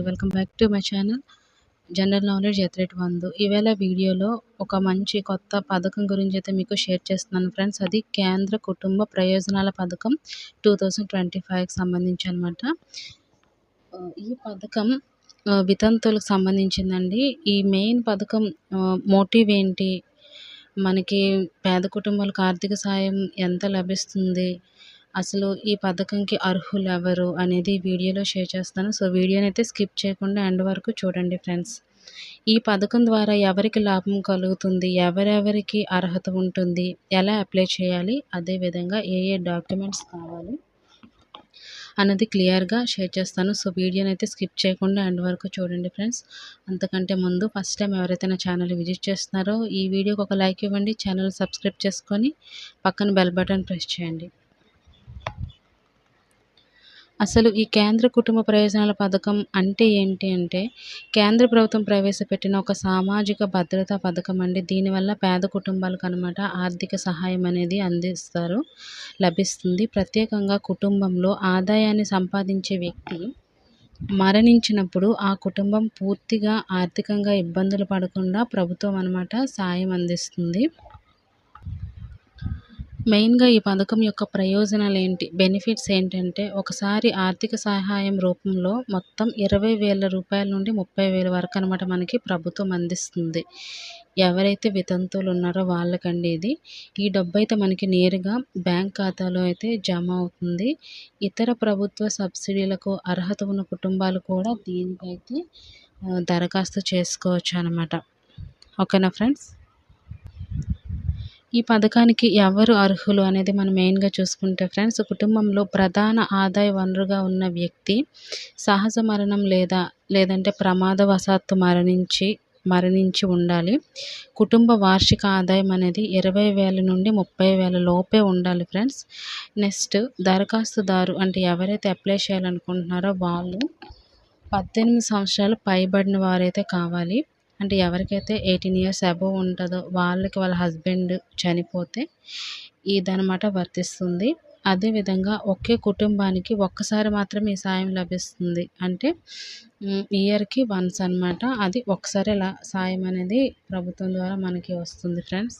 Welcome back to my channel. General knowledge ఎత్రేట్ వందు. ఈవేళ వీడియోలో ఒక మంచి కొత్త పథకం గురించి అయితే మీకు షేర్ చేస్తున్నాను ఫ్రెండ్స్. అది కేంద్ర కుటుంబ ప్రయోజనాల పథకం టూ థౌజండ్ ట్వంటీ ఫైవ్కి సంబంధించి అనమాట ఈ పథకం వితంతులకు సంబంధించిందండి. ఈ మెయిన్ పథకం మోటివ్ ఏంటి? మనకి పేద కుటుంబాలకు ఆర్థిక సాయం ఎంత లభిస్తుంది? అసలు ఈ పథకంకి అర్హులు ఎవరు అనేది వీడియోలో షేర్ చేస్తాను. సో వీడియోని అయితే స్కిప్ చేయకుండా ఎండ్ వరకు చూడండి ఫ్రెండ్స్. ఈ పథకం ద్వారా ఎవరికి లాభం కలుగుతుంది ఎవరెవరికి అర్హత ఉంటుంది ఎలా అప్లై చేయాలి అదేవిధంగా ఏ ఏ డాక్యుమెంట్స్ కావాలి అన్నది క్లియర్గా షేర్ చేస్తాను. సో వీడియోని అయితే స్కిప్ చేయకుండా ఎండ్ వరకు చూడండి ఫ్రెండ్స్. అంతకంటే ముందు ఫస్ట్ టైం ఎవరైతే నా ఛానల్ విజిట్ చేస్తున్నారో ఈ వీడియోకి ఒక లైక్ ఇవ్వండి ఛానల్ సబ్స్క్రైబ్ చేసుకొని పక్కన బెల్ బటన్ ప్రెస్ చేయండి. అసలు ఈ కేంద్ర కుటుంబ ప్రయోజనాల పథకం అంటే ఏంటి అంటే కేంద్ర ప్రభుత్వం ప్రవేశపెట్టిన ఒక సామాజిక భద్రతా పథకం అండి. దీనివల్ల పేద కుటుంబాలకు అనమాట ఆర్థిక సహాయం అనేది అందిస్తారు లభిస్తుంది. ప్రత్యేకంగా కుటుంబంలో ఆదాయాన్ని సంపాదించే వ్యక్తి మరణించినప్పుడు ఆ కుటుంబం పూర్తిగా ఆర్థికంగా ఇబ్బందులు పడకుండా ప్రభుత్వం అనమాట సాయం అందిస్తుంది. మెయిన్గా ఈ పథకం యొక్క ప్రయోజనాలు ఏంటి బెనిఫిట్స్ ఏంటంటే ఒకసారి ఆర్థిక సహాయం రూపంలో మొత్తం ఇరవై వేల రూపాయల నుండి ముప్పై వేల వరకు అనమాట మనకి ప్రభుత్వం అందిస్తుంది. ఎవరైతే వితంతువులు ఉన్నారో వాళ్ళకండి ఇది. ఈ డబ్బు అయితే మనకి నేరుగా బ్యాంక్ ఖాతాలో అయితే జమ అవుతుంది. ఇతర ప్రభుత్వ సబ్సిడీలకు అర్హత ఉన్న కుటుంబాలు కూడా దీనికైతే దరఖాస్తు చేసుకోవచ్చు అనమాట ఓకేనా ఫ్రెండ్స్? ఈ పథకానికి ఎవరు అర్హులు అనేది మనం మెయిన్గా చూసుకుంటే ఫ్రెండ్స్ కుటుంబంలో ప్రధాన ఆదాయ వనరుగా ఉన్న వ్యక్తి సహజ మరణం లేదా లేదంటే ప్రమాదవశాత్తు మరణించి మరణించి ఉండాలి. కుటుంబ వార్షిక ఆదాయం అనేది ఇరవై వేల నుండి ముప్పై వేల లోపే ఉండాలి ఫ్రెండ్స్. నెక్స్ట్ దరఖాస్తుదారు అంటే ఎవరైతే అప్లై చేయాలనుకుంటున్నారో వాళ్ళు పద్దెనిమిది సంవత్సరాలు పైబడిన వారైతే కావాలి. అంటే ఎవరికైతే ఎయిటీన్ ఇయర్స్ అబోవ్ ఉంటుందో వాళ్ళకి వాళ్ళ హస్బెండ్ చనిపోతే ఇదనమాట వర్తిస్తుంది. అదేవిధంగా ఒకే కుటుంబానికి ఒక్కసారి మాత్రమే ఈ సాయం లభిస్తుంది. అంటే ఇయర్కి వన్స్ అన్నమాట. అది ఒకసారి లా సాయం అనేది ప్రభుత్వం ద్వారా మనకి వస్తుంది ఫ్రెండ్స్.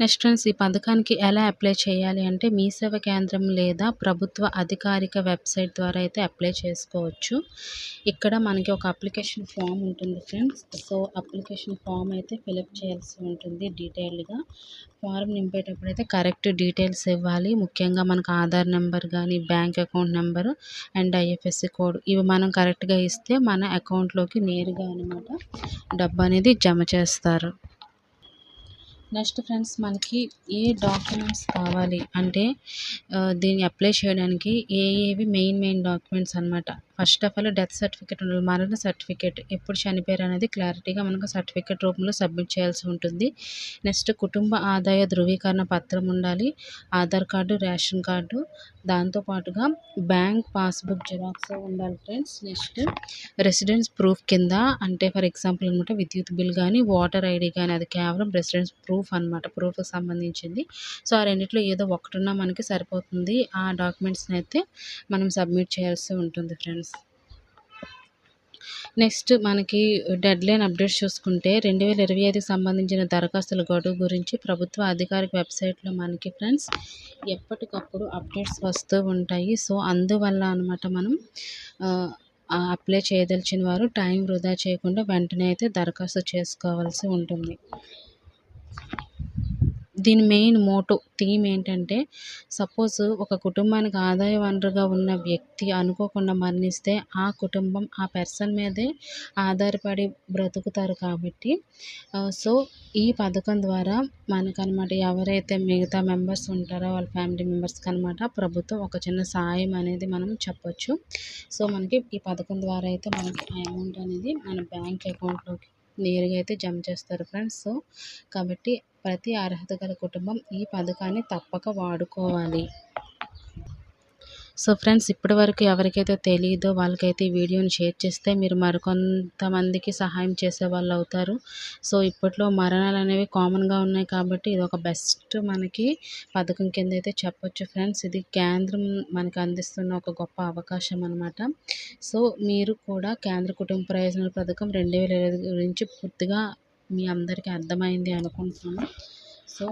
నెక్స్ట్ ఫ్రెండ్స్ ఈ పథకానికి ఎలా అప్లై చేయాలి అంటే మీ సేవ కేంద్రం లేదా ప్రభుత్వ అధికారిక వెబ్సైట్ ద్వారా అయితే అప్లై చేసుకోవచ్చు. ఇక్కడ మనకి ఒక అప్లికేషన్ ఫామ్ ఉంటుంది ఫ్రెండ్స్. సో అప్లికేషన్ ఫామ్ అయితే ఫిలప్ చేయాల్సి ఉంటుంది డీటెయిల్డ్గా. ఫారం నింపేటప్పుడు అయితే కరెక్ట్ డీటెయిల్స్ ఇవ్వాలి. ముఖ్యంగా మనకు ఆధార్ నెంబర్ కానీ bank account number and IFSC code ఇవి మనం కరెక్ట్గా ఇస్తే మన అకౌంట్లోకి నేరుగా అనమాట డబ్బు అనేది జమ చేస్తారు. నెక్స్ట్ ఫ్రెండ్స్ మనకి ఏ డాక్యుమెంట్స్ కావాలి అంటే దీన్ని అప్లై చేయడానికి ఏ ఏవి మెయిన్ మెయిన్ డాక్యుమెంట్స్ అనమాట first of all death certificate ఉండాలి. మరణ సర్టిఫికేట్. ఎప్పుడు చనిపోయారు అనేది క్లారిటీగా మనకు సర్టిఫికేట్ రూపంలో సబ్మిట్ చేయాల్సి ఉంటుంది. నెక్స్ట్ కుటుంబ ఆదాయ ధృవీకరణ పత్రం ఉండాలి. Aadhaar card ration card. దాంతోపాటుగా బ్యాంక్ పాస్బుక్ జిరాక్స్ ఉండాలి ఫ్రెండ్స్. నెక్స్ట్ రెసిడెన్స్ ప్రూఫ్ కింద అంటే ఫర్ ఎగ్జాంపుల్ అనమాట విద్యుత్ బిల్ కానీ వాటర్ ఐడి కానీ అది కేవలం రెసిడెన్స్ ప్రూఫ్ అనమాట ప్రూఫ్కి సంబంధించింది. సో ఆ రెండిట్లో ఏదో ఒకటిన్నా మనకి సరిపోతుంది. ఆ డాక్యుమెంట్స్ని అయితే మనం సబ్మిట్ చేయాల్సి ఉంటుంది ఫ్రెండ్స్. నెక్స్ట్ మనకి డెడ్లైన్ అప్డేట్స్ చూసుకుంటే రెండు వేల ఇరవై ఐదుకి సంబంధించిన దరఖాస్తుల గడువు గురించి ప్రభుత్వ అధికారిక వెబ్సైట్లో మనకి ఫ్రెండ్స్ ఎప్పటికప్పుడు అప్డేట్స్ వస్తూ ఉంటాయి. సో అందువల్ల అనమాట మనం అప్లై చేయదలిచిన వారు టైం వృధా చేయకుండా వెంటనే అయితే దరఖాస్తు చేసుకోవాల్సి ఉంటుంది. దీని మెయిన్ మోటో థీమ్ ఏంటంటే సపోజ్ ఒక కుటుంబానికి ఆదాయ వనరుగా ఉన్న వ్యక్తి అనుకోకుండా మరణిస్తే ఆ కుటుంబం ఆ పర్సన్ మీదే ఆధారపడి బ్రతుకుతారు కాబట్టి సో ఈ పథకం ద్వారా మనకనమాట ఎవరైతే మిగతా మెంబర్స్ ఉంటారో వాళ్ళ ఫ్యామిలీ మెంబర్స్కి అనమాట ప్రభుత్వం ఒక చిన్న సాయం అనేది మనం చెప్పొచ్చు. సో మనకి ఈ పథకం ద్వారా అయితే మనకి ఆ అమౌంట్ అనేది మన బ్యాంక్ అకౌంట్లోకి నేరుగా అయితే జమ చేస్తారు ఫ్రెండ్స్. సో కాబట్టి ప్రతి అర్హత గల కుటుంబం ఈ పథకాన్ని తప్పక వాడుకోవాలి. సో ఫ్రెండ్స్ ఇప్పటి వరకు ఎవరికైతే తెలియదో వాళ్ళకైతే ఈ వీడియోని షేర్ చేస్తే మీరు మరికొంతమందికి సహాయం చేసే వాళ్ళు అవుతారు. సో ఇప్పట్లో మరణాలు అనేవి కామన్గా ఉన్నాయి కాబట్టి ఇది ఒక బెస్ట్ మనకి పథకం కింద అయితే చెప్పొచ్చు ఫ్రెండ్స్. ఇది కేంద్రం మనకు అందిస్తున్న ఒక గొప్ప అవకాశం అనమాట సో మీరు కూడా కేంద్ర కుటుంబ ప్రయోజనాల పథకం రెండు వేల ఇరవై గురించి పూర్తిగా మీ అందరికీ అర్థమైంది అనుకుంటున్నాను. సో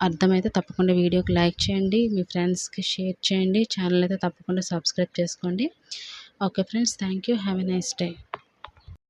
అర్థమైతే తప్పకుండా వీడియోకి లైక్ చేయండి మీ ఫ్రెండ్స్కి షేర్ చేయండి ఛానల్ అయితే తప్పకుండా సబ్స్క్రైబ్ చేసుకోండి. Okay friends thank you have a nice day.